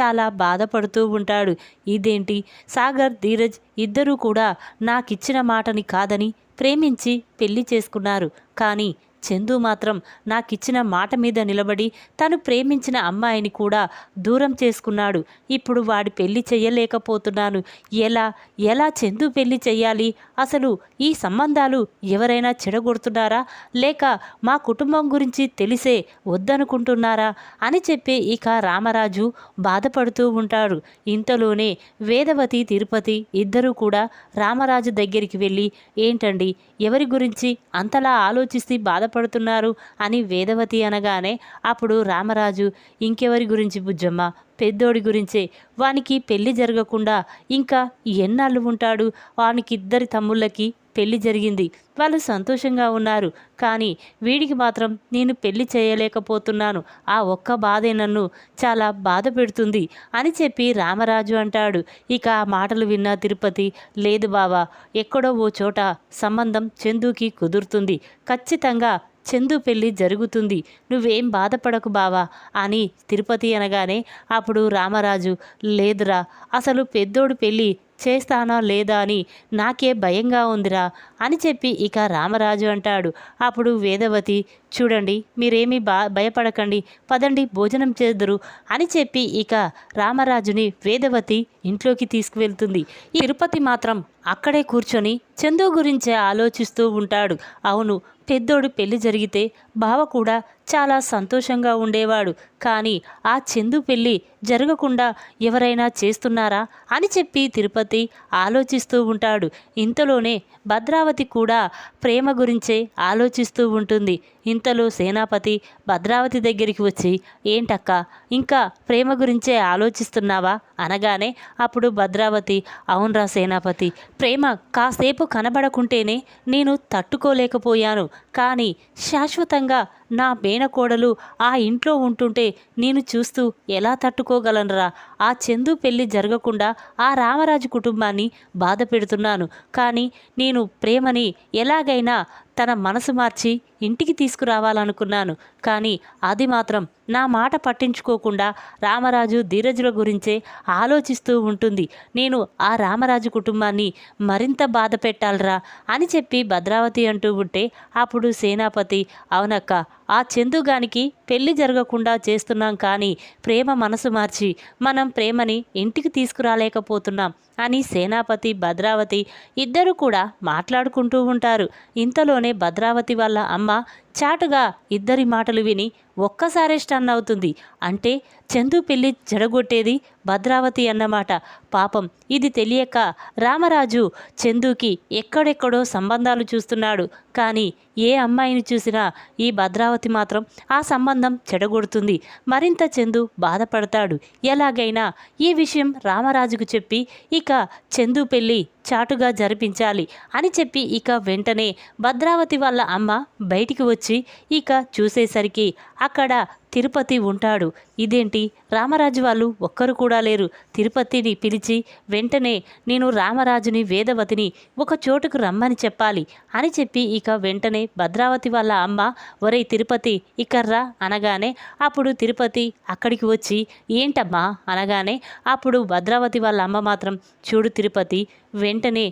చాలా బాధపడుతూ ఉంటాడు. ఇదేంటి? సాగర్ ధీరజ్ ఇద్దరూ కూడా నాకిచ్చిన మాటని కాదని ప్రేమించి పెళ్ళి చేసుకున్నారు. కానీ చందు మాత్రం నాకిచ్చిన మాట మీద నిలబడి తను ప్రేమించిన అమ్మాయిని కూడా దూరం చేసుకున్నాడు. ఇప్పుడు వాడి పెళ్ళి చెయ్యలేకపోతున్నాను. ఎలా ఎలా చందు పెళ్ళి చెయ్యాలి? అసలు ఈ సంబంధాలు ఎవరైనా చెడగొడుతున్నారా? లేక మా కుటుంబం గురించి తెలిసే వద్దనుకుంటున్నారా? అని చెప్పి ఇక రామరాజు బాధపడుతూ ఉంటాడు. ఇంతలోనే వేదవతి తిరుపతి ఇద్దరూ కూడా రామరాజు దగ్గరికి వెళ్ళి ఏంటండి ఎవరి గురించి అంతలా ఆలోచిస్తే బాధపడుతున్నారు అని వేదవతి అనగానే అప్పుడు రామరాజు ఇంకెవరి గురించి బుజ్జమ్మ? పెద్దోడి గురించే. వానికి పెళ్ళి జరగకుండా ఇంకా ఎన్నాళ్ళు ఉంటాడు? వానికి ఇద్దరి తమ్ముళ్ళకి పెళ్ళి జరిగింది. వాళ్ళు సంతోషంగా ఉన్నారు. కానీ వీడికి మాత్రం నేను పెళ్ళి చేయలేకపోతున్నాను. ఆ ఒక్క బాధే నన్ను చాలా బాధ పెడుతుంది అని చెప్పి రామరాజు అంటాడు. ఇక ఆ మాటలు విన్న తిరుపతి లేదు బావా ఎక్కడో ఓ చోట సంబంధం చందుకి కుదురుతుంది. ఖచ్చితంగా చందు పెళ్ళి జరుగుతుంది. నువ్వేం బాధపడకు బావా అని తిరుపతి అనగానే అప్పుడు రామరాజు లేదురా అసలు పెద్దోడు పెళ్ళి చేస్తానా లేదా అని నాకే భయంగా ఉందిరా. అని చెప్పి ఇక రామరాజు అంటాడు. అప్పుడు వేదవతి చూడండి మీరేమీ బా భయపడకండి పదండి భోజనం చేద్దరు అని చెప్పి ఇక రామరాజుని వేదవతి ఇంట్లోకి తీసుకువెళ్తుంది. ఈ తిరుపతి మాత్రం అక్కడే కూర్చొని చందు గురించే ఆలోచిస్తూ ఉంటాడు. అవును పెద్దోడు పెళ్ళి జరిగితే బావ కూడా చాలా సంతోషంగా ఉండేవాడు. కానీ ఆ చందు పెళ్ళి జరగకుండా ఎవరైనా చేస్తున్నారా అని చెప్పి తిరుపతి ఆలోచిస్తూ ఉంటాడు. ఇంతలోనే భద్రావతి కూడా ప్రేమ గురించే ఆలోచిస్తూ ఉంటుంది. ఇంతలో సేనాపతి భద్రావతి దగ్గరికి వచ్చి ఏంటక్క ఇంకా ప్రేమ గురించే ఆలోచిస్తున్నావా? అనగానే అప్పుడు భద్రావతి అవునరా సేనాపతి ప్రేమ కాసేపు కనబడకుంటేనే నేను తట్టుకోలేకపోయాను. కానీ శాశ్వతంగా నా మేనకోడలు ఆ ఇంట్లో ఉంటుంటే నేను చూస్తూ ఎలా తట్టుకోగలనరా? ఆ చందు పెళ్ళి జరగకుండా ఆ రామరాజు కుటుంబాన్ని బాధ పెడుతున్నాను. కానీ నేను ప్రేమని ఎలాగైనా తన మనసు మార్చి ఇంటికి తీసుకురావాలనుకున్నాను. కానీ అది మాత్రం నా మాట పట్టించుకోకుండా రామరాజు ధీరజుల గురించే ఆలోచిస్తూ ఉంటుంది. నేను ఆ రామరాజు కుటుంబాన్ని మరింత బాధ పెట్టాలరా అని చెప్పి భద్రావతి అంటూ ఉంటే అప్పుడు సేనాపతి అవునక్క ఆ చందుగానికి పెళ్ళి జరగకుండా చేస్తున్నాం కానీ ప్రేమ మనసు మార్చి మనం ప్రేమని ఇంటికి తీసుకురాలేకపోతున్నాం అని సేనాపతి భద్రావతి ఇద్దరు కూడా మాట్లాడుకుంటూ ఉంటారు. ఇంతలోనే భద్రావతి వాళ్ళ అమ్మ చాటుగా ఇద్దరి మాటలు విని ఒక్కసారే స్టన్ అవుతుంది. అంటే చందు పెళ్ళి జడగొట్టేది భద్రావతి అన్నమాట. పాపం ఇది తెలియక రామరాజు చందుకి ఎక్కడెక్కడో సంబంధాలు చూస్తున్నాడు. కానీ ఏ అమ్మాయిని చూసినా ఈ భద్రావతి మాత్రం ఆ సంబంధం చెడగొడుతుంది. మరింత చందు బాధపడతాడు. ఎలాగైనా ఈ విషయం రామరాజుకు చెప్పి ఇక చందు పెళ్ళి చాటుగా జరిపించాలి అని చెప్పి ఇక వెంటనే భద్రావతి వాళ్ళ అమ్మ బయటికి వచ్చి వచ్చి ఇక చూసేసరికి అక్కడ తిరుపతి ఉంటాడు. ఇదేంటి? రామరాజు వాళ్ళు ఒక్కరు కూడా లేరు. తిరుపతిని పిలిచి వెంటనే నేను రామరాజుని వేదవతిని ఒక చోటుకు రమ్మని చెప్పాలి అని చెప్పి ఇక వెంటనే భద్రావతి వాళ్ళ అమ్మ ఒరే తిరుపతి ఇక్కర్రా అనగానే అప్పుడు తిరుపతి అక్కడికి వచ్చి ఏంటమ్మా? అనగానే అప్పుడు భద్రావతి వాళ్ళ అమ్మ మాత్రం చూడు తిరుపతి వెంటనే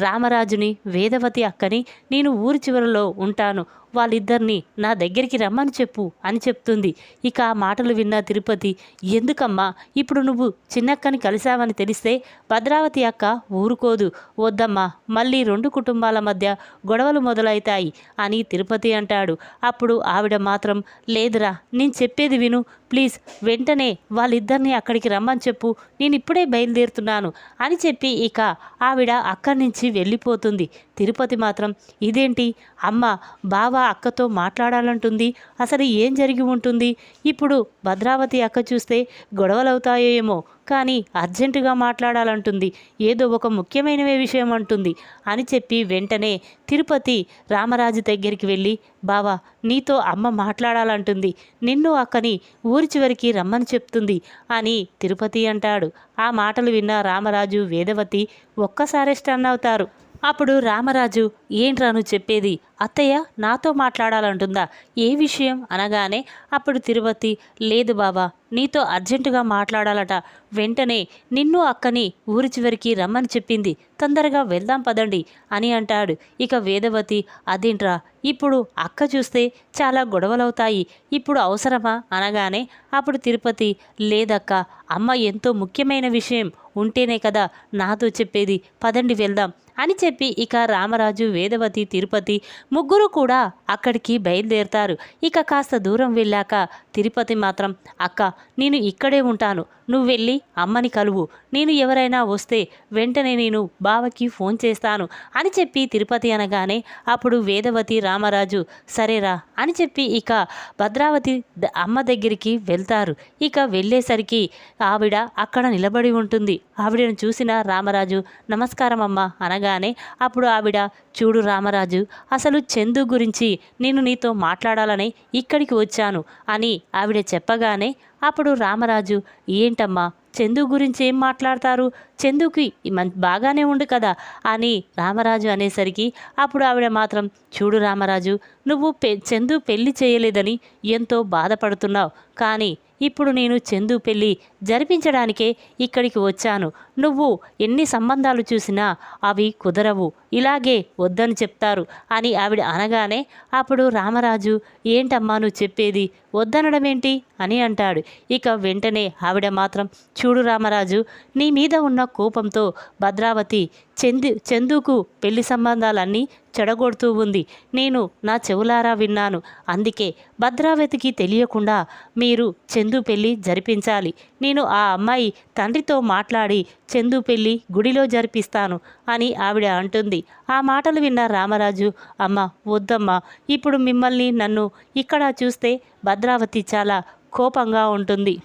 రామరాజుని వేదవతి అక్కని నేను ఊరి చివరలో ఉంటాను. వాళ్ళిద్దరిని నా దగ్గరికి రమ్మని చెప్పు అని చెప్తుంది. ఇక ఆ మాటలు విన్న తిరుపతి ఎందుకమ్మా ఇప్పుడు నువ్వు చిన్నక్కని కలిశావని తెలిస్తే భద్రావతి అక్క ఊరుకోదు. వద్దమ్మా మళ్ళీ రెండు కుటుంబాల మధ్య గొడవలు మొదలవుతాయి అని తిరుపతి అంటాడు. అప్పుడు ఆవిడ మాత్రం లేదురా నేను చెప్పేది విను ప్లీజ్ వెంటనే వాళ్ళిద్దరిని అక్కడికి రమ్మని చెప్పు. నేను ఇప్పుడే బయలుదేరుతున్నాను అని చెప్పి ఇక ఆవిడ అక్కడి నుంచి వెళ్ళిపోతుంది. తిరుపతి మాత్రం ఇదేంటి? అమ్మ బావ అక్కతో మాట్లాడాలంటుంది. అసలు ఏం జరిగి ఉంటుంది? ఇప్పుడు భద్రావతి అక్క చూస్తే గొడవలవుతాయో ఏమో కానీ అర్జెంటుగా మాట్లాడాలంటుంది. ఏదో ఒక ముఖ్యమైన విషయం అంటుంది. అని చెప్పి వెంటనే తిరుపతి రామరాజు దగ్గరికి వెళ్ళి బావా నీతో అమ్మ మాట్లాడాలంటుంది. నిన్ను అక్కని ఊరి చివరికి రమ్మని చెప్తుంది అని తిరుపతి అంటాడు. ఆ మాటలు విన్న రామరాజు వేదవతి ఒక్కసారి స్టన్ అవుతారు. అప్పుడు రామరాజు ఏంట్రా నువ్వు చెప్పేది? అత్తయ్య నాతో మాట్లాడాలంటుందా? ఏ విషయం? అనగానే అప్పుడు తిరుపతి లేదు బాబా నీతో అర్జెంటుగా మాట్లాడాలట. వెంటనే నిన్ను అక్కని ఊరి చివరికి రమ్మని చెప్పింది. తొందరగా వెళ్దాం పదండి అని అంటాడు. ఇక వేదవతి అదేంట్రా ఇప్పుడు అక్క చూస్తే చాలా గొడవలవుతాయి ఇప్పుడు అవసరమా? అనగానే అప్పుడు తిరుపతి లేదక్క అమ్మ ఎంతో ముఖ్యమైన విషయం ఉంటేనే కదా నాతో చెప్పేది. పదండి వెళ్దాం అని చెప్పి ఇక రామరాజు వే వేదవతి తిరుపతి ముగ్గురు కూడా అక్కడికి బయలుదేరుతారు. ఇక కాస్త దూరం వెళ్ళాక తిరుపతి మాత్రం అక్క నేను ఇక్కడే ఉంటాను. నువ్వు వెళ్ళి అమ్మని కలువు. నేను ఎవరైనా వస్తే వెంటనే నేను బావకి ఫోన్ చేస్తాను అని చెప్పి తిరుపతి అనగానే అప్పుడు వేదవతి రామరాజు సరేరా అని చెప్పి ఇక భద్రావతి అమ్మ దగ్గరికి వెళ్తారు. ఇక వెళ్ళేసరికి ఆవిడ అక్కడ నిలబడి ఉంటుంది. ఆవిడను చూసిన రామరాజు నమస్కారం అమ్మ అనగానే అప్పుడు ఆవిడ చూడు రామరాజు అసలు చందు గురించి నేను నీతో మాట్లాడాలని ఇక్కడికి వచ్చాను అని ఆవిడ చెప్పగానే అప్పుడు రామరాజు ఏంటమ్మా చందు గురించి ఏం మాట్లాడతారు? చందుకి మం బాగానే ఉండు కదా అని రామరాజు అనేసరికి అప్పుడు ఆవిడ మాత్రం చూడు రామరాజు నువ్వు పె చందు పెళ్ళి చేయలేదని ఎంతో బాధపడుతున్నావు. కానీ ఇప్పుడు నేను చందు పెళ్ళి జరిపించడానికే ఇక్కడికి వచ్చాను. నువ్వు ఎన్ని సంబంధాలు చూసినా అవి కుదరవు. ఇలాగే వద్దని చెప్తారు అని ఆవిడ అనగానే అప్పుడు రామరాజు ఏంటమ్మా నువ్వు చెప్పేది? వద్దనడమేంటి? అని అంటాడు. ఇక వెంటనే ఆవిడ మాత్రం చూడు రామరాజు నీ మీద ఉన్న కోపంతో భద్రావతి చందు చందుకు పెళ్ళి సంబంధాలన్నీ చెడగొడుతూ ఉంది. నేను నా చెవులారా విన్నాను. అందుకే భద్రావతికి తెలియకుండా మీరు చందు పెళ్ళి జరిపించాలి. నేను ఆ అమ్మాయి తండ్రితో మాట్లాడి చందు పెళ్ళి గుడిలో జరిపిస్తాను అని ఆవిడ అంటుంది. ఆ మాటలు విన్న రామరాజు అమ్మ వద్దమ్మా ఇప్పుడు మిమ్మల్ని నన్ను ఇక్కడ చూస్తే భద్రావతి చాలా కోపంగా ఉంటుంది.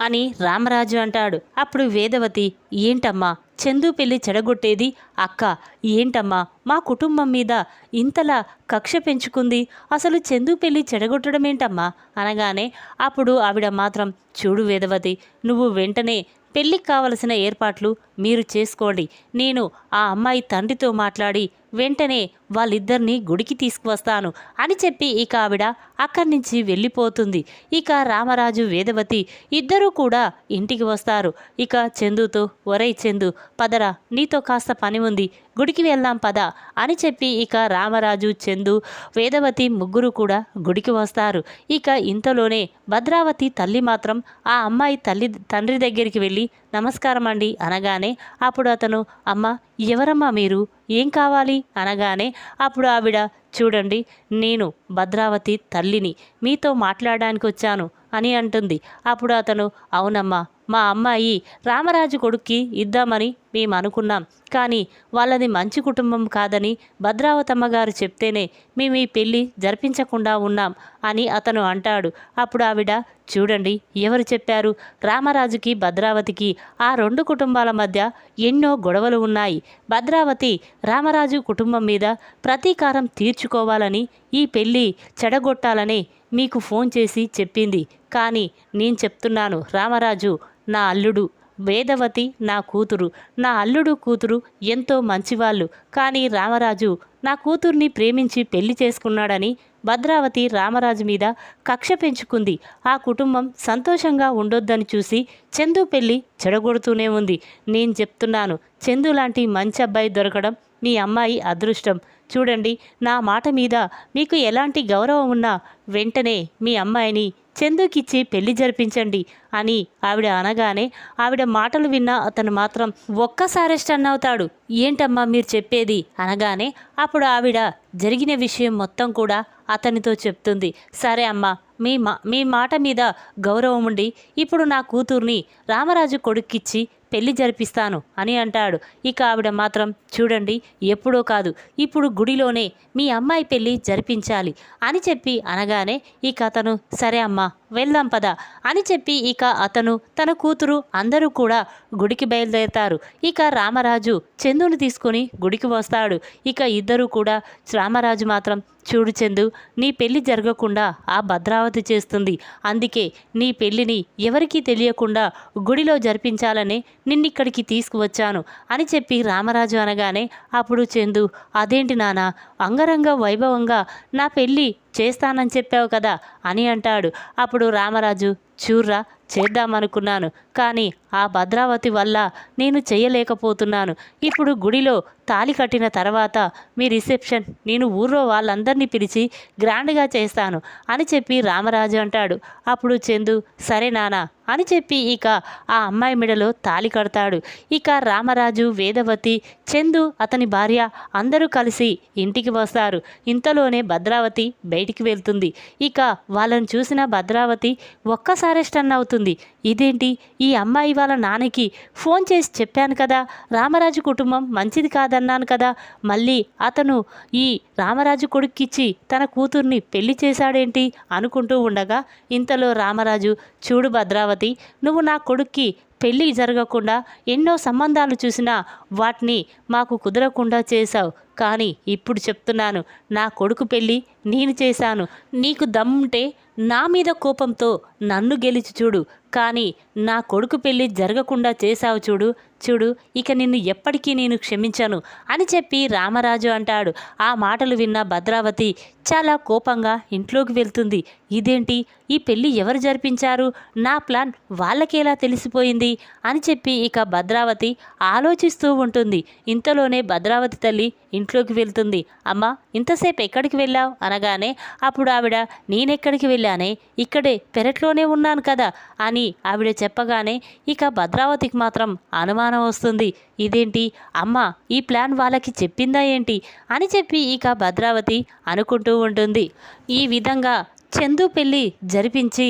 అని రామరాజు అంటాడు. అప్పుడు వేదవతి ఏంటమ్మా చందు పెళ్ళి చెడగొట్టేది? అక్క ఏంటమ్మా మా కుటుంబం మీద ఇంతలా కక్ష పెంచుకుంది? అసలు చందు పెళ్ళి చెడగొట్టడం ఏంటమ్మా అనగానే అప్పుడు ఆవిడ మాత్రం చూడు వేదవతి నువ్వు వెంటనే పెళ్ళికి కావలసిన ఏర్పాట్లు మీరు చేసుకోండి. నేను ఆ అమ్మాయి తండ్రితో మాట్లాడి వెంటనే వాళ్ళిద్దరినీ గుడికి తీసుకువస్తాను అని చెప్పి ఇక ఆవిడ అక్కడి నుంచి వెళ్ళిపోతుంది. ఇక రామరాజు వేదవతి ఇద్దరూ కూడా ఇంటికి వస్తారు. ఇక చందుతో ఒరై చందు పదరా నీతో కాస్త పని ఉంది. గుడికి వెళ్దాం పద అని చెప్పి ఇక రామరాజు చందు వేదవతి ముగ్గురు కూడా గుడికి వస్తారు. ఇక ఇంతలోనే భద్రావతి తల్లి మాత్రం ఆ అమ్మాయి తల్లి తండ్రి దగ్గరికి వెళ్ళి నమస్కారం అండి అనగానే అప్పుడు అతను అమ్మ ఎవరమ్మా మీరు? ఏం కావాలి? అనగానే అప్పుడు ఆవిడ చూడండి నేను భద్రావతి తల్లిని మీతో మాట్లాడడానికి వచ్చాను అని అంటుంది. అప్పుడు అతను అవునమ్మా మా అమ్మాయి రామరాజు కొడుక్కి ఇద్దామని మేము అనుకున్నాం కానీ వాళ్ళది మంచి కుటుంబం కాదని భద్రావతమ్మ గారు చెప్తేనే మేము ఈ పెళ్ళి జరిపించకుండా ఉన్నాం అని అతను అంటాడు. అప్పుడు ఆవిడ చూడండి ఎవరు చెప్పారు? రామరాజుకి భద్రావతికి ఆ రెండు కుటుంబాల మధ్య ఎన్నో గొడవలు ఉన్నాయి. భద్రావతి రామరాజు కుటుంబం మీద ప్రతీకారం తీర్చు తెచ్చుకోవాలని ఈ పెళ్ళి చెడగొట్టాలని మీకు ఫోన్ చేసి చెప్పింది. కానీ నేను చెప్తున్నాను రామరాజు నా అల్లుడు వేదవతి నా కూతురు. నా అల్లుడు కూతురు ఎంతో మంచివాళ్ళు. కానీ రామరాజు నా కూతుర్ని ప్రేమించి పెళ్ళి చేసుకున్నాడని భద్రావతి రామరాజు మీద కక్ష పెంచుకుంది. ఆ కుటుంబం సంతోషంగా ఉండొద్దని చూసి చందు పెళ్ళి చెడగొడుతూనే ఉంది. నేను చెప్తున్నాను చందు లాంటి మంచి అబ్బాయి దొరకడం మీ అమ్మాయి అదృష్టం. చూడండి నా మాట మీద మీకు ఎలాంటి గౌరవం ఉన్నా వెంటనే మీ అమ్మాయిని చందుకిచ్చి పెళ్ళి జరిపించండి అని ఆవిడ అనగానే ఆవిడ మాటలు విన్న అతను మాత్రం ఒక్కసారి స్టన్ అవుతాడు. ఏంటమ్మా మీరు చెప్పేది? అనగానే అప్పుడు ఆవిడ జరిగిన విషయం మొత్తం కూడా అతనితో చెప్తుంది. సరే అమ్మా మీ మా మీ మాట మీద గౌరవం ఉండి ఇప్పుడు నా కూతుర్ని రామరాజు కొడుక్కిచ్చి పెళ్ళి జరిపిస్తాను అని అంటాడు. ఇక ఆవిడ మాత్రం చూడండి ఎప్పుడో కాదు ఇప్పుడు గుడిలోనే మీ అమ్మాయి పెళ్ళి జరిపించాలి అని చెప్పి అనగానే ఇక అతను సరే అమ్మా వెళ్దాం పద అని చెప్పి ఇక అతను తన కూతురు అందరూ కూడా గుడికి బయలుదేరుతారు. ఇక రామరాజు చందుని తీసుకొని గుడికి వస్తాడు. ఇక ఇద్దరు కూడా రామరాజు మాత్రం చూడు చందు నీ పెళ్ళి జరగకుండా ఆ భద్రావతి చేస్తుంది. అందుకే నీ పెళ్ళిని ఎవరికీ తెలియకుండా గుడిలో జరిపించాలని నిన్నిక్కడికి తీసుకువచ్చాను అని చెప్పి రామరాజు అనగానే అప్పుడు చందు అదేంటి నాన్న అంగరంగ వైభవంగా నా పెళ్ళి చేస్తానని చెప్పావు కదా అని అంటాడు. అప్పుడు రామరాజు చూర్రా చేద్దామనుకున్నాను. కానీ ఆ భద్రావతి వల్ల నేను చేయలేకపోతున్నాను. ఇప్పుడు గుడిలో తాలి కట్టిన తర్వాత మీ రిసెప్షన్ నేను ఊర్లో వాళ్ళందరినీ పిలిచి గ్రాండ్గా చేస్తాను అని చెప్పి రామరాజు అంటాడు. అప్పుడు చందు సరే నానా అని చెప్పి ఇక ఆ అమ్మాయి మెడలో తాలి కడతాడు. ఇక రామరాజు వేదవతి చందు అతని భార్య అందరూ కలిసి ఇంటికి వస్తారు. ఇంతలోనే భద్రావతి బయటికి వెళ్తుంది. ఇక వాళ్ళని చూసిన భద్రావతి ఒక్కసారి స్టన్ అవుతుంది. ఇదేంటి? ఈ అమ్మాయి వాళ్ళ నాన్నకి ఫోన్ చేసి చెప్పాను కదా రామరాజు కుటుంబం మంచిది కాదన్నాను కదా. మళ్ళీ అతను ఈ రామరాజు కొడుక్కిచ్చి తన కూతుర్ని పెళ్ళి చేశాడేంటి అనుకుంటూ ఉండగా ఇంతలో రామరాజు చూడు భద్రావతి నువ్వు నా కొడుక్కి పెళ్ళి జరగకుండా ఎన్నో సంబంధాలు చూసినా వాటిని మాకు కుదరకుండా చేశావు. కానీ ఇప్పుడు చెప్తున్నాను నా కొడుకు పెళ్ళి నేను చేశాను. నీకు దమ్ముంటే నా మీద కోపంతో నన్ను గెలిచి చూడు. కానీ నా కొడుకు పెళ్ళి జరగకుండా చేశావు చూడు. చూడు ఇక నిన్ను ఎప్పటికీ నేను క్షమించను అని చెప్పి రామరాజు అంటాడు. ఆ మాటలు విన్న భద్రావతి చాలా కోపంగా ఇంట్లోకి వెళ్తుంది. ఇదేంటి? ఈ పెళ్ళి ఎవరు జరిపించారు? నా ప్లాన్ వాళ్ళకేలా తెలిసిపోయింది? అని చెప్పి ఇక భద్రావతి ఆలోచిస్తూ ఉంటుంది. ఇంతలోనే భద్రావతి తల్లి ఇంట్లోకి వెళ్తుంది. అమ్మ ఇంతసేపు ఎక్కడికి వెళ్ళావు? అనగానే అప్పుడు ఆవిడ నేనెక్కడికి వెళ్ళానే? ఇక్కడే పెరట్లోనే ఉన్నాను కదా అని ఆవిడ చెప్పగానే ఇక భద్రావతికి మాత్రం అనుమానం వస్తుంది. ఇదేంటి? అమ్మ ఈ ప్లాన్ వాళ్ళకి చెప్పిందా ఏంటి? అని చెప్పి ఇక భద్రావతి అనుకుంటూ ఉంటుంది. ఈ విధంగా చందు పెళ్ళి జరిపించి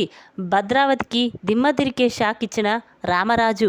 భద్రావతికి దిమ్మ తిరిగే షాక్ ఇచ్చిన రామరాజు